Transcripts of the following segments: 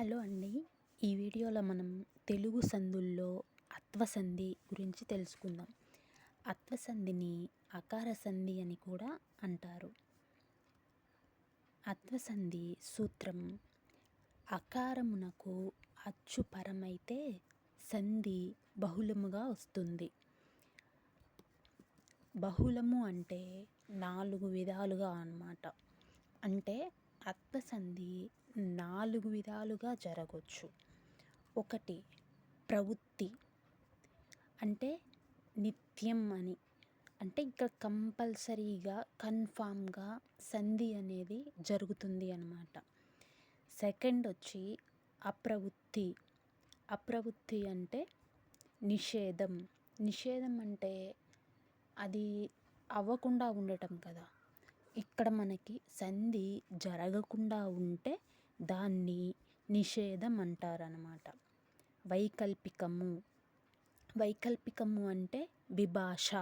Hello అండి. ఈ వీడియోలో మనం తెలుగు సందుల్లో అత్వసంధి గురించి తెలుసుకుందాం. అత్వసంధిని అకార సంధి అని కూడా అంటారు. అత్వసంధి సూత్రం అకారమునకు అచ్చు పరమైతే సంధి బహుళముగా వస్తుంది. బహుళము అంటే నాలుగు విధాలుగా అన్నమాట. సంధి నాలుగు విధాలుగా జరగవచ్చు ఒకటి ప్రవృత్తి. అంటే నిత్యం అని. అంటే ఇంకా కంపల్సరీగా కన్ఫామ్గా సంధి అనేది జరుగుతుంది అన్నమాట. సెకండ్ వచ్చి అప్రవృత్తి. అప్రవృత్తి అంటే నిషేధం. నిషేధం అంటే అది అవ్వకుండా ఉండటం కదా. ఇక్కడ మనకి సంధి జరగకుండా ఉంటే దాన్ని నిషేధం అంటారనమాట వైకల్పికము. వైకల్పికము అంటే విభాష.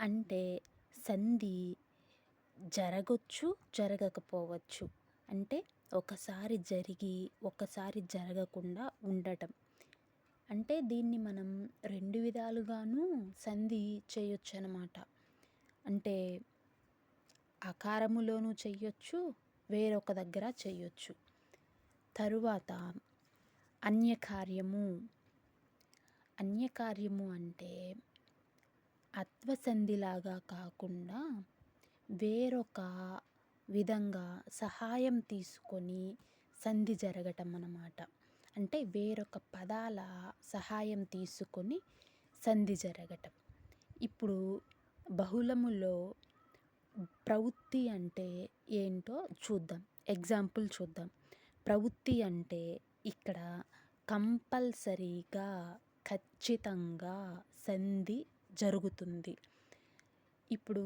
అంటే సంధి జరగచ్చు జరగకపోవచ్చు. అంటే ఒకసారి జరిగి ఒకసారి జరగకుండా ఉండటం. అంటే దీన్ని మనం రెండు విధాలుగాను సంధి చేయొచ్చు అనమాట అంటే అకారములోనూ చెయ్యొచ్చు వేరొక దగ్గర చెయ్యొచ్చు. తరువాత అన్యకార్యము. అన్యకార్యము అంటే అత్వసంధిలాగా కాకుండా వేరొక విధంగా సహాయం తీసుకొని సంధి జరగటం అన్నమాట. అంటే వేరొక పదాల సహాయం తీసుకొని సంధి జరగటం. ఇప్పుడు బహుళములో ప్రవృత్తి అంటే ఏంటో చూద్దాం. ఎగ్జాంపుల్ చూద్దాం. ప్రవృత్తి అంటే ఇక్కడ కంపల్సరీగా ఖచ్చితంగా సంధి జరుగుతుంది. ఇప్పుడు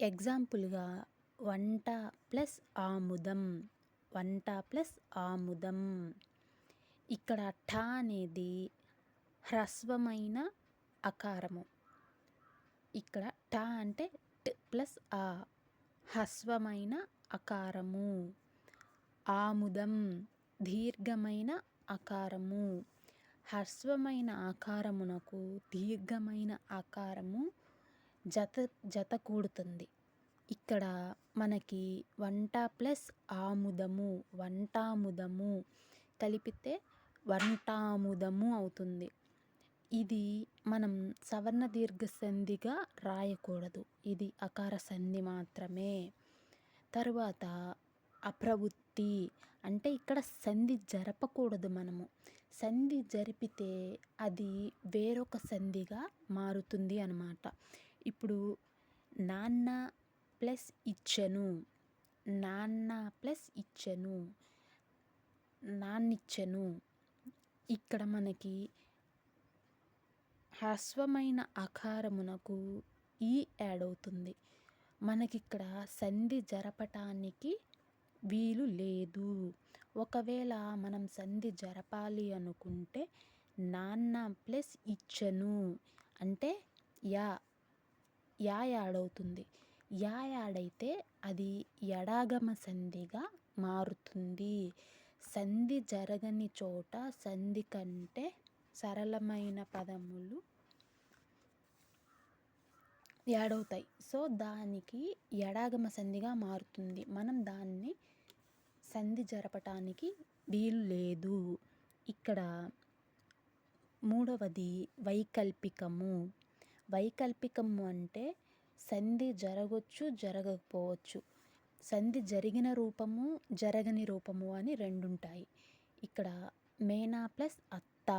ఎగ్జాంపుల్గా వంట ప్లస్ ఆముదం వంట ప్లస్ ఆముదం. ఇక్కడ ఠ అనేది హ్రస్వమైన అకారము ఇక్కడ ట అంటే ట్ ప్లస్ ఆ హ్రస్వమైన అకారము ఆముదం దీర్ఘమైన అకారము. హ్రస్వమైన ఆకారమునకు దీర్ఘమైన ఆకారము జత జత కూడుతుంది. ఇక్కడ మనకి వంట ప్లస్ ఆముదము వంటాముదము కలిపితే వంటాముదము అవుతుంది. ఇది మనం సవర్ణ దీర్ఘ సంధిగా రాయకూడదు. ఇది అకార సంధి మాత్రమే. తరువాత అప్రవృత్తి అంటే ఇక్కడ సంధి జరపకూడదు మనము. సంధి జరిపితే అది వేరొక సంధిగా మారుతుంది అనమాట ఇప్పుడు నాన్న ప్లస్ ఇచ్చెను. నాన్న ప్లస్ ఇచ్చెను. నాన్నిచ్చను. ఇక్కడ మనకి హ్రస్వమైన అకారమునకు ఈ యాడ్ అవుతుంది మనకిక్కడ సంధి జరపటానికి వీలు లేదు. ఒకవేళ మనం సంధి జరపాలి అనుకుంటే నాన్న ప్లస్ ఇచ్చను. అంటే యా యా యాడ్ అవుతుంది యా యాడ్ అయితే అది ఎడాగమ సంధిగా మారుతుంది. సంధి జరగని చోట సంధి కంటే సరళమైన పదములు ఏడవుతాయి సో దానికి ఎడాగమ సంధిగా మారుతుంది. మనం దాన్ని సంధి జరపటానికి వీలు లేదు. ఇక్కడ మూడవది వైకల్పికము. వైకల్పికము అంటే సంధి జరగవచ్చు జరగకపోవచ్చు. సంధి జరిగిన రూపము జరగని రూపము అని రెండు ఉంటాయి ఇక్కడ మేనా ప్లస్ అత్త.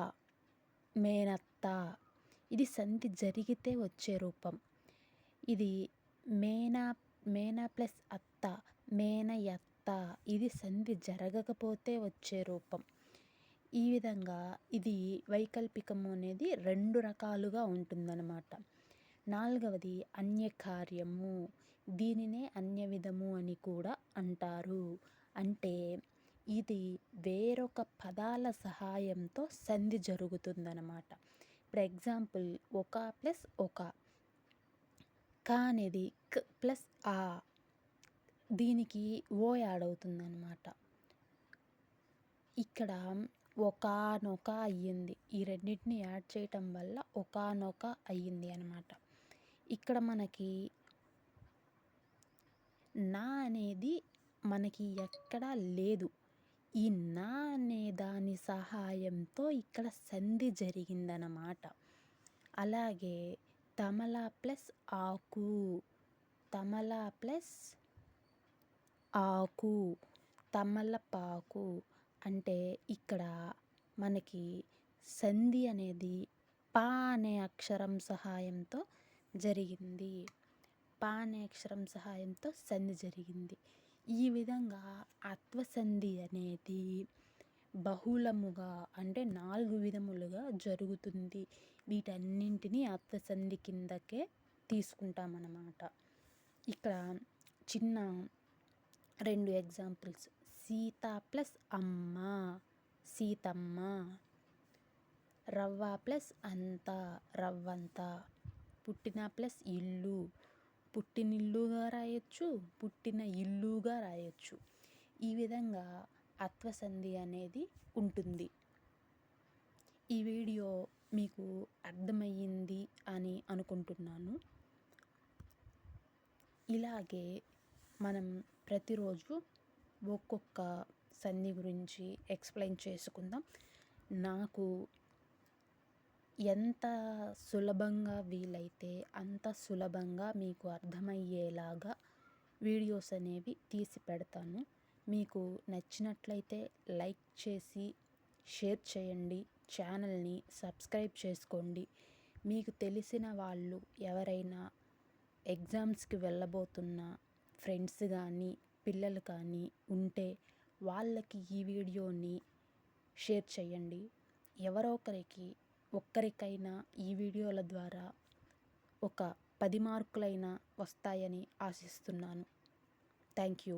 మేనత్త. ఇది సంధి జరిగితే వచ్చే రూపం. ఇది మేనా మేనా ప్లస్ అత్త మేనయత్త. ఇది సంధి జరగకపోతే వచ్చే రూపం. ఈ విధంగా ఇది వైకల్పికము అనేది రెండు రకాలుగా ఉంటుందన్నమాట. నాలుగవది అన్యకార్యము. దీనినే అన్య విధము అని కూడా అంటారు. అంటే ఇది వేరొక పదాల సహాయంతో సంధి జరుగుతుందన్నమాట. ఇప్పుడు ఎగ్జాంపుల్ ఒక ప్లస్ ఒక. క అనేది క్ ప్లస్ ఆ. దీనికి ఓ యాడ్ అవుతుందన్నమాట. ఇక్కడ ఒకనొక అయ్యింది. ఈ రెండింటిని యాడ్ చేయటం వల్ల ఒకనొక అయ్యింది అనమాట ఇక్కడ మనకి నా అనేది మనకి ఎక్కడా లేదు. ఈ నా అనే దాని సహాయంతో ఇక్కడ సంధి జరిగిందనమాట అలాగే తమలా ప్లస్ ఆకు తమలా ప్లస్ ఆకు తమలపాకు అంటే ఇక్కడ మనకి సంధి అనేది పా అనే అక్షరం సహాయంతో జరిగింది. పా అనే అక్షరం సహాయంతో సంధి జరిగింది. ఈ విధంగా అత్వసంధి అనేది బహుళముగా అంటే నాలుగు విధములుగా జరుగుతుంది. వీటన్నింటినీ అత్వసంధి కిందకే తీసుకుంటామన్నమాట. ఇక్కడ చిన్న రెండు ఎగ్జాంపుల్స్. సీత ప్లస్ అమ్మ సీతమ్మ. రవ్వ ప్లస్ అంత రవ్వంత. పుట్టిన ప్లస్ ఇల్లు. పుట్టినిల్లుగా రాయొచ్చు పుట్టిన ఇల్లుగా రాయొచ్చు. ఈ విధంగా అత్వసంధి అనేది ఉంటుంది. ఈ వీడియో మీకు అర్థమయ్యింది అని అనుకుంటున్నాను. ఇలాగే మనం ప్రతిరోజు ఒక్కొక్క సంధి గురించి ఎక్స్ప్లెయిన్ చేసుకుందాం. నాకు ఎంత సులభంగా వీలైతే అంత సులభంగా మీకు అర్థమయ్యేలాగా వీడియోస్ అనేవి తీసి పెడతాను. మీకు నచ్చినట్లయితే లైక్ చేసి షేర్ చేయండి ఛానల్ని సబ్స్క్రైబ్ చేసుకోండి. మీకు తెలిసిన వాళ్ళు ఎవరైనా ఎగ్జామ్స్కి వెళ్ళబోతున్న ఫ్రెండ్స్ కానీ పిల్లలు కానీ ఉంటే వాళ్ళకి ఈ వీడియోని షేర్ చేయండి. ఎవరో ఒకరికి ఒక్కరికైనా ఈ వీడియోల ద్వారా ఒక పది మార్కులైనా వస్తాయని ఆశిస్తున్నాను. Thank you.